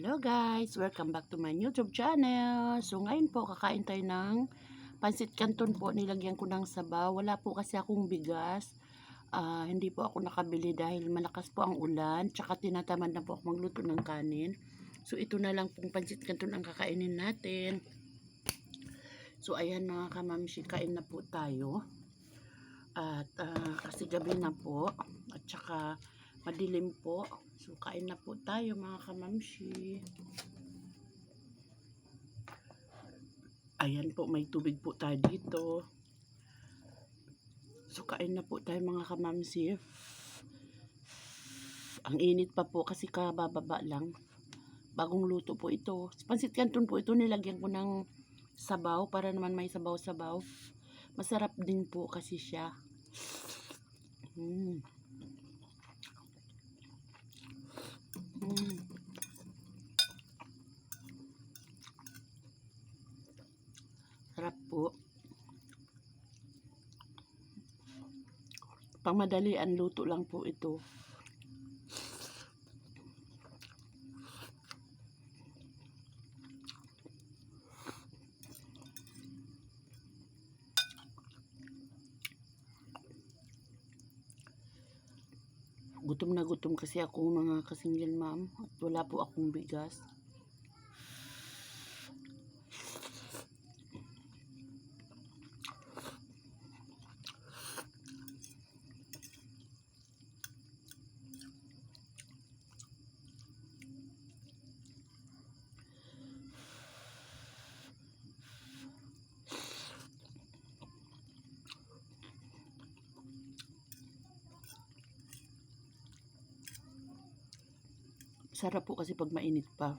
Hello guys! Welcome back to my YouTube channel. So ngayon po kakain tayo ng pansit canton po. Nilagyan ko ng sabaw. Wala po kasi akong bigas. Ah, hindi po ako nakabili dahil malakas po ang ulan. Tsaka tinatamad na po ako magluto ng kanin. So ito na lang pong pansit canton ang kakainin natin. So ayan mga kamamshi, kain na po tayo. At ah, kasi gabi na po. At tsaka madilim po. So, kain na po tayo mga kamamshi. Ayan po, may tubig po tayo dito. So, kain na po tayo mga kamamshi. Ang init pa po kasi kabababa lang. Bagong luto po ito. Pansit canton po ito, nilagyan ko ng sabaw para naman may sabaw-sabaw. Masarap din po kasi siya. Mm. Sarap po. Pangmadali ang luto lang po ito. Gutom na gutom kasi ako mga kasingil ma'am at wala po akong bigas. Sarap po kasi pag mainit pa.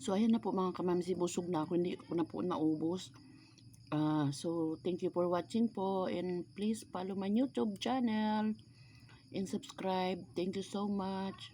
So, ayan na po mga kamamsi, busog na ako. Hindi ko na po naubos. Ah, so thank you for watching po and please follow my YouTube channel and subscribe. Thank you so much.